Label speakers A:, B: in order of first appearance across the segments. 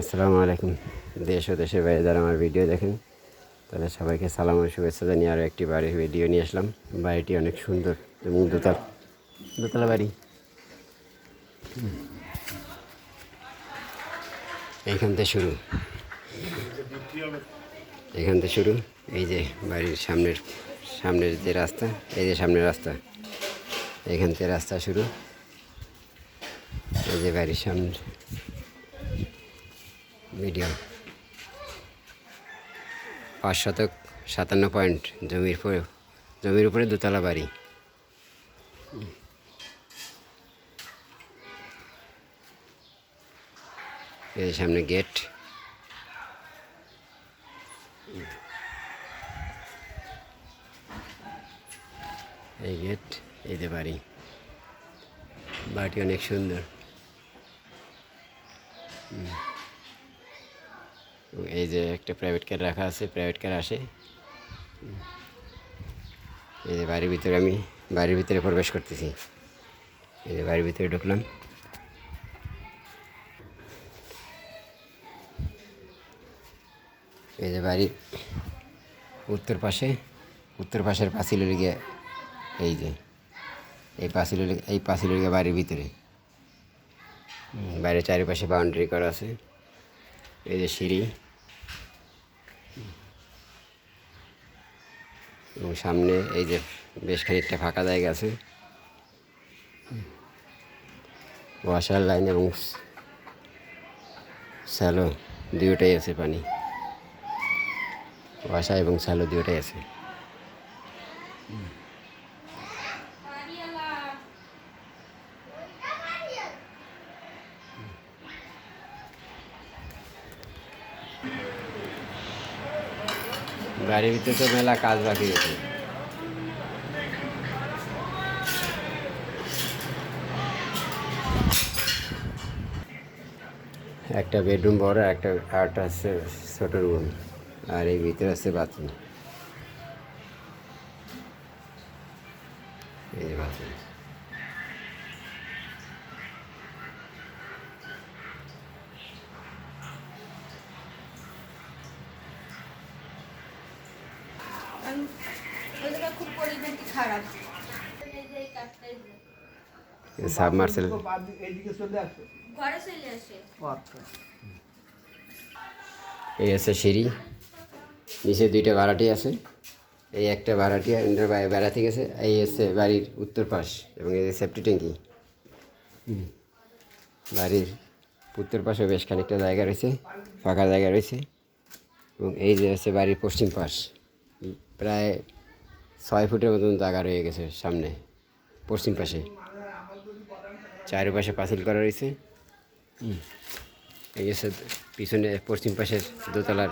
A: আসসালামু আলাইকুম। দেশ ও দেশের বাইরে যারা আমার ভিডিও দেখেন, তাদের সবাইকে সালাম ও শুভেচ্ছা জানিয়ে আরও একটি বাড়ির ভিডিও নিয়ে আসলাম। বাড়িটি অনেক সুন্দর এবং দোতলা। দোতলা বাড়ি। এইখান থেকে শুরু। এখান থেকে শুরু। এই যে বাড়ির সামনের সামনের যে রাস্তা, এই যে সামনের রাস্তা। এখান থেকে রাস্তা শুরু। এই যে বাড়ির সামনের ভিডিও পাঁচ শতক সাতান্ন পয়েন্ট জমির উপরে জমির উপরে দোতলা বাড়ি। এই সামনে গেট। এই গেট যে বাড়ি। বাড়িটি অনেক সুন্দর। এই যে একটা প্রাইভেট কার রাখা আছে প্রাইভেট কার আসে। এই যে বাড়ির ভিতরে আমি বাড়ির ভিতরে প্রবেশ করতেছি। এই যে বাড়ির ভিতরে ঢুকলাম। এই যে বাড়ির উত্তর পাশে উত্তর পাশের পাঁচিলের গিয়ে এই যে এই পাঁচিলের এই পাঁচিলের গিয়ে বাড়ির ভিতরে। হুম, বাইরের চারিপাশে বাউন্ডারি করা আছে। এই যে সিঁড়ি। এবং সামনে এই যে বেশ খানিকটা ফাঁকা জায়গা আছে। ওয়াশার লাইন এবং স্যালো দুয়োটাই আছে পানি। ওয়াশা এবং স্যালো দুয়োটাই আছে। বাড়ির ভিতরে তো মেলা কাজ বাকি আছে। একটা বেডরুম বড়, একটা, আরেকটা আছে ছোট রুম, আর এই ভিতরে আছে বাথরুম এই বাথরুম
B: ওই খুব খারাপ।
A: সাবমার্সেল
C: এদিকে চলে আসো।
B: ঘরে চলে আসে।
C: আচ্ছা।
A: এই আছে সিঁড়ি। নিচে দুইটা ভাড়াটি আছে। এই একটা ভাড়াটি বেড়াতে গেছে। এই হচ্ছে বাড়ির উত্তর পাশ এবং এই যে সেফটি ট্যাঙ্কি। বাড়ির উত্তর পাশে বেশ খানিকটা জায়গা রয়েছে ফাঁকা জায়গা রয়েছে। এবং এই যে হচ্ছে বাড়ির পশ্চিম পাশ। প্রায় ছয় ফুটের মতন জায়গা রয়ে গেছে সামনে, পশ্চিম পাশে। চারিপাশে পাঁচিল করা রয়েছে। এই গেছে পিছনে পশ্চিম পাশের দোতলার।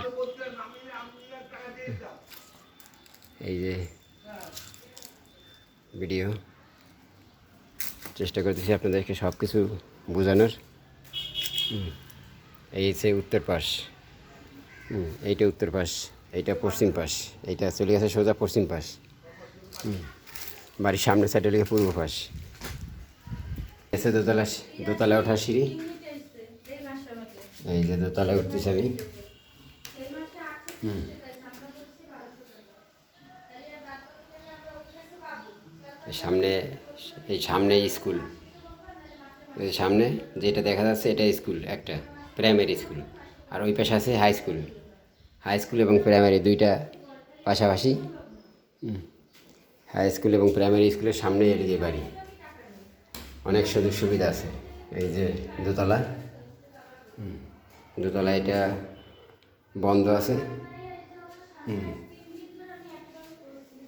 A: এই যে ভিডিও। চেষ্টা করতেছি আপনাদেরকে সব কিছু বোঝানোর এই হচ্ছে উত্তর পাশ। এইটা উত্তর পাশ। এইটা পশ্চিম পাশ। এইটা চলে গেছে সোজা পশ্চিম পাশ। বাড়ির সামনে সাইডে লেগে পূর্ব পাশ। এসে দোতলা দোতলা ওঠার সিঁড়ি। এই যে দোতলায় উঠতেছি আমি হুম। সামনে, এই সামনে স্কুল। সামনে যেটা দেখা যাচ্ছে এটা স্কুল, একটা। প্রাইমারি স্কুল আর ওই পাশে আছে হাই স্কুল হাই স্কুল এবং প্রাইমারি দুইটা পাশাপাশি। হাই স্কুল এবং প্রাইমারি স্কুলের সামনে এদিকে বাড়ি। অনেক সুযোগ সুবিধা আছে। এই যে দোতলা। দোতলা এটা বন্ধ আছে।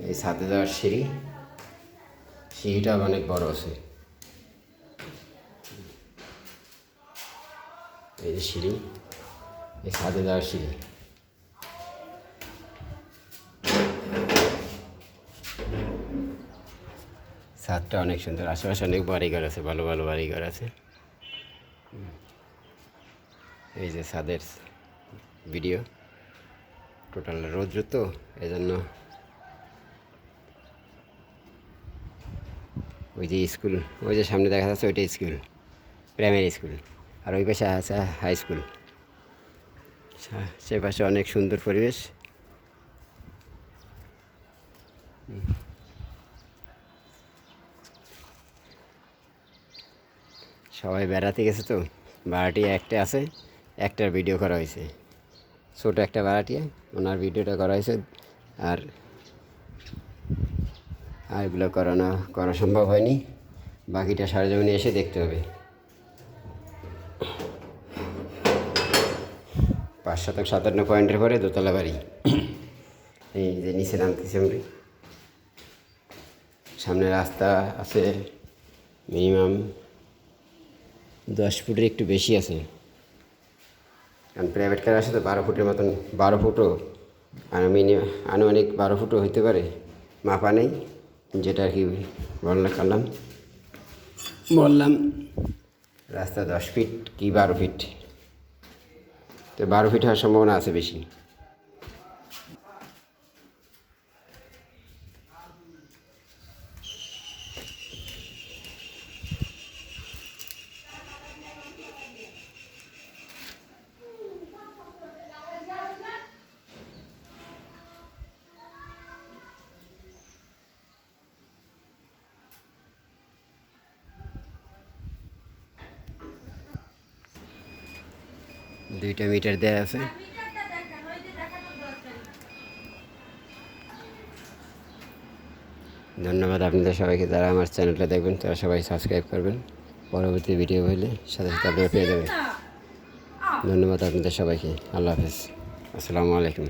A: এই ছাদে যাওয়ার সিঁড়ি। সিঁড়িটা অনেক বড় আছে। এই যে সিঁড়ি। এই ছাদে যাওয়ার সিঁড়ি। ছাদটা অনেক সুন্দর। আশেপাশে অনেক বাড়িঘর আছে, ভালো ভালো বাড়িঘর আছে। এই যে ছাদের ভিডিও। টোটাল রৌদ্র তো এই জন্য ওই যে স্কুল, ওই যে সামনে দেখা যাচ্ছে ওইটা স্কুল, প্রাইমারি স্কুল, আর ওই পাশে আছে হাই স্কুল। সে পাশে অনেক সুন্দর পরিবেশ। সবাই বেড়াতে গেছে তো। ভাড়াটিয়া একটা আছে, একটার ভিডিও করা হয়েছে। ছোটো একটা ভাড়াটিয়া ওনার ভিডিওটা করা হয়েছে। আর আর এগুলো করানো, করা সম্ভব হয়নি। বাকিটা সরজমিনে এসে দেখতে হবে। পাঁচ শতক সাতান্ন পয়েন্টের পরে দোতলা বাড়ি। এই যে নিচে নামতেছি আমরা। সামনে রাস্তা আছে মিনিমাম দশ ফুটের একটু বেশি আছে। কারণ প্রাইভেট কার আসে তো বারো ফুটের মতন বারো ফুটও। আর মিনিমাম আনুমানিক বারো ফুটও হইতে পারে। মাপা নেই যেটা আর কি বললাম করলাম। বললাম। রাস্তা দশ ফিট কি বারো ফিট তো বারো ফিট হওয়ার সম্ভাবনা আছে বেশি। দুইটা মিটার দেওয়া আছে।
B: মিটারটা দেখেন ওই যে দেখানোর দরকার।
A: ধন্যবাদ আপনাদের সবাইকে যারা আমার চ্যানেলটা দেখবেন তারা সবাই সাবস্ক্রাইব করবেন। পরবর্তী ভিডিও হলে সাথে সাথে আপনারা পেয়ে যাবেন। ধন্যবাদ আপনাদের সবাইকে আল্লাহ হাফিজ। আসসালামু আলাইকুম।